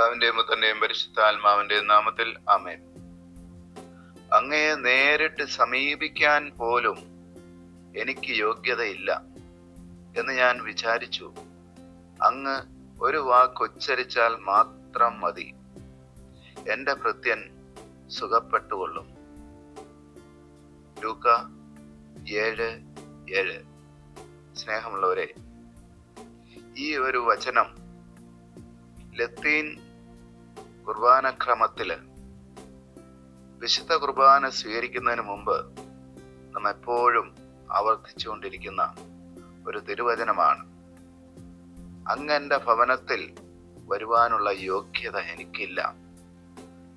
പിതാവിന്റെയും പുത്രന്റെയും പരിശുദ്ധാത്മാവിന്റെയും നാമത്തിൽ ആമേൻ. അങ്ങയെ നേരിട്ട് സമീപിക്കാൻ പോലും എനിക്ക് യോഗ്യതയില്ല എന്ന് ഞാൻ വിചാരിച്ചു. അങ്ങ് ഒരു വാക്ക് ഉച്ചരിച്ചാൽ മാത്രം മതി. എന്റെ ഭൃത്യൻ സുഖപ്പെട്ടുകൊള്ളും. ലൂക്ക ഏഴ് ഏഴ്. സ്നേഹമുള്ളവരെ ഈ ഒരു വചനം ലത്തീൻ കുർബാനക്രമത്തിൽ വിശുദ്ധ കുർബാന സ്വീകരിക്കുന്നതിന് മുമ്പ് നാം എപ്പോഴും ആവർത്തിച്ചുകൊണ്ടിരിക്കുന്ന ഒരു തിരുവചനമാണ്. അങ്ങ് എന്റെ ഭവനത്തിൽ വരുവാനുള്ള യോഗ്യത എനിക്കില്ല.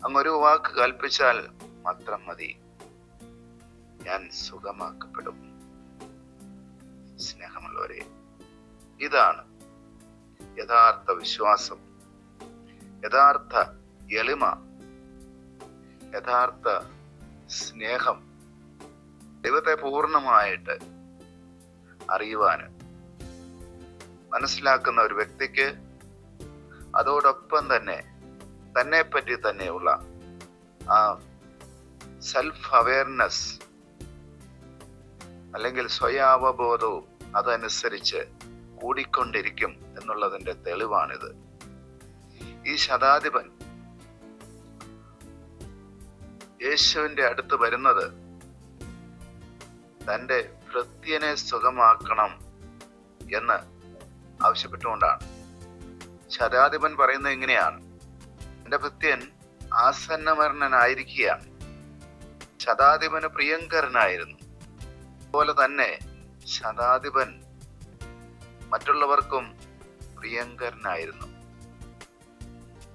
അങ്ങൊരു വാക്ക് കൽപ്പിച്ചാൽ മാത്രം മതി. ഞാൻ സുഖമാക്കപ്പെടും. സ്നേഹമുള്ളവരെ ഇതാണ് യഥാർത്ഥ വിശ്വാസം. യഥാർത്ഥ എളിമ യഥാർത്ഥ സ്നേഹം ദൈവത്തെ പൂർണമായിട്ട് അറിയുവാന് മനസ്സിലാക്കുന്ന ഒരു വ്യക്തിക്ക് അതോടൊപ്പം തന്നെ തന്നെ പറ്റി തന്നെയുള്ള ആ സെൽഫ് അവയർനെസ് അല്ലെങ്കിൽ സ്വയാവബോധവും അതനുസരിച്ച് കൂടിക്കൊണ്ടിരിക്കും എന്നുള്ളതിന്റെ തെളിവാണിത്. ഈ ശതാധിപൻ യേശുവിന്റെ അടുത്ത് വരുന്നത് തന്റെ ഭൃത്യനെ സുഖമാക്കണം എന്ന് ആവശ്യപ്പെട്ടുകൊണ്ടാണ്. ശതാധിപൻ പറയുന്നത് എങ്ങനെയാണ് എന്റെ ഭൃത്യൻ ആസന്നമരണനായിരിക്കുകയാണ്. ശതാധിപന് പ്രിയങ്കരനായിരുന്നു. അതുപോലെ തന്നെ ശതാധിപൻ മറ്റുള്ളവർക്കും പ്രിയങ്കരനായിരുന്നു.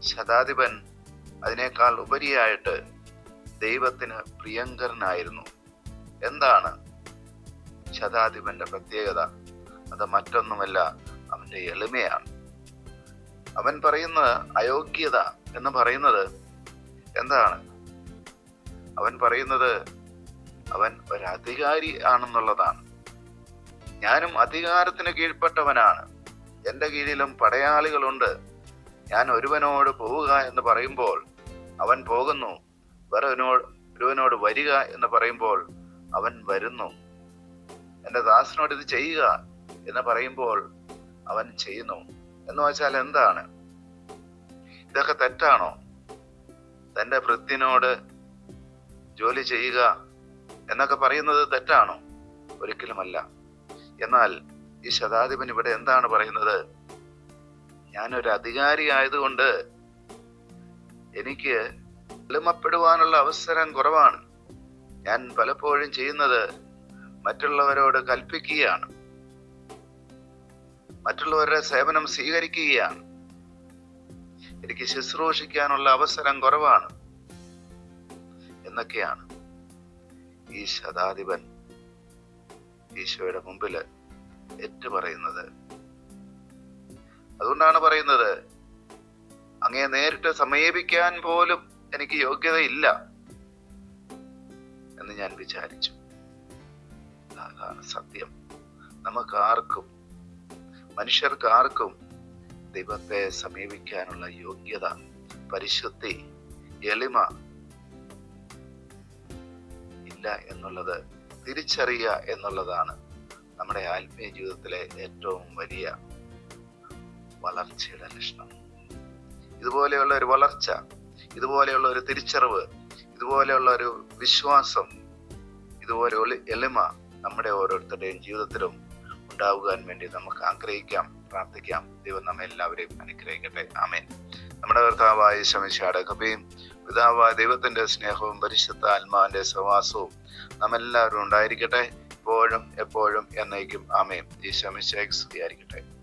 ശതാധിപൻ അതിനേക്കാൾ ഉപരിയായിട്ട് ദൈവത്തിന് പ്രിയങ്കരനായിരുന്നു. എന്താണ് ശതാധിപന്റെ പ്രത്യേകത? അത് മറ്റൊന്നുമല്ല അവന്റെ എളിമയാണ്. അവൻ പറയുന്ന അയോഗ്യത എന്ന് പറയുന്നത് എന്താണ്? അവൻ പറയുന്നത് അവൻ ഒരു അധികാരി ആണെന്നുള്ളതാണ്. ഞാനും അധികാരത്തിന് കീഴ്പ്പെട്ടവനാണ്. എന്റെ കീഴിലും പടയാളികളുണ്ട്. ഞാൻ ഒരുവനോട് പോവുക എന്ന് പറയുമ്പോൾ അവൻ പോകുന്നു. വേറൊരുവനോട് ഒരുവനോട് വരിക എന്ന് പറയുമ്പോൾ അവൻ വരുന്നു. എന്റെ ദാസനോട് ഇത് ചെയ്യുക എന്ന് പറയുമ്പോൾ അവൻ ചെയ്യുന്നു. എന്ന് വെച്ചാൽ എന്താണ്? ഇതൊക്കെ തെറ്റാണോ? തന്റെ വൃത്തിനോട് ജോലി ചെയ്യുക എന്നൊക്കെ പറയുന്നത് തെറ്റാണോ? ഒരിക്കലുമല്ല. എന്നാൽ ഈ ശതാധിപൻ ഇവിടെ എന്താണ് പറയുന്നത്? ഞാനൊരു അധികാരി ആയതുകൊണ്ട് എനിക്ക് എളിമപ്പെടുവാനുള്ള അവസരം കുറവാണ്. ഞാൻ പലപ്പോഴും ചെയ്യുന്നത് മറ്റുള്ളവരോട് കൽപ്പിക്കുകയാണ്. മറ്റുള്ളവരുടെ സേവനം സ്വീകരിക്കുകയാണ്. എനിക്ക് ശുശ്രൂഷിക്കാനുള്ള അവസരം കുറവാണ്. എന്നൊക്കെയാണ് ഈ ശതാധിപൻ ഈശോയുടെ മുമ്പിൽ ഏറ്റു പറയുന്നത് അതുകൊണ്ടാണ് പറയുന്നത്. അങ്ങനെ നേരിട്ട് സമീപിക്കാൻ പോലും എനിക്ക് യോഗ്യതയില്ല എന്ന് ഞാൻ വിചാരിച്ചു. അതാണ് സത്യം. നമുക്കാർക്കും ആർക്കും മനുഷ്യർക്ക് ആർക്കും ദൈവത്തെ സമീപിക്കാനുള്ള യോഗ്യത പരിശുദ്ധി എളിമ ഇല്ല എന്നുള്ളത് തിരിച്ചറിയുക എന്നുള്ളതാണ് നമ്മുടെ ആത്മീയ ജീവിതത്തിലെ ഏറ്റവും വലിയ വളർച്ചയുടെ ലക്ഷണം. ഇതുപോലെയുള്ള ഒരു വളർച്ച ഇതുപോലെയുള്ള ഒരു തിരിച്ചറിവ് ഇതുപോലെയുള്ള ഒരു വിശ്വാസം ഇതുപോലെയുള്ള എളിമ നമ്മുടെ ഓരോരുത്തരുടെയും ജീവിതത്തിലും ഉണ്ടാവുവാൻ വേണ്ടി നമുക്ക് ആഗ്രഹിക്കാം പ്രാർത്ഥിക്കാം. ദൈവം നമ്മെ എല്ലാവരെയും അനുഗ്രഹിക്കട്ടെ. ആമേൻ. നമ്മുടെ കർത്താവായ ശമിശാടെ കൃപയും പിതാവായ ദൈവത്തിന്റെ സ്നേഹവും പരിശുദ്ധ ആത്മാവിന്റെ സഹവാസവും നമ്മെല്ലാവരും ഉണ്ടായിരിക്കട്ടെ. എപ്പോഴും എപ്പോഴും എന്നേക്കും. ആമേൻ. ഈ ശമിശേഖ് സ്തുതിയായിരിക്കട്ടെ.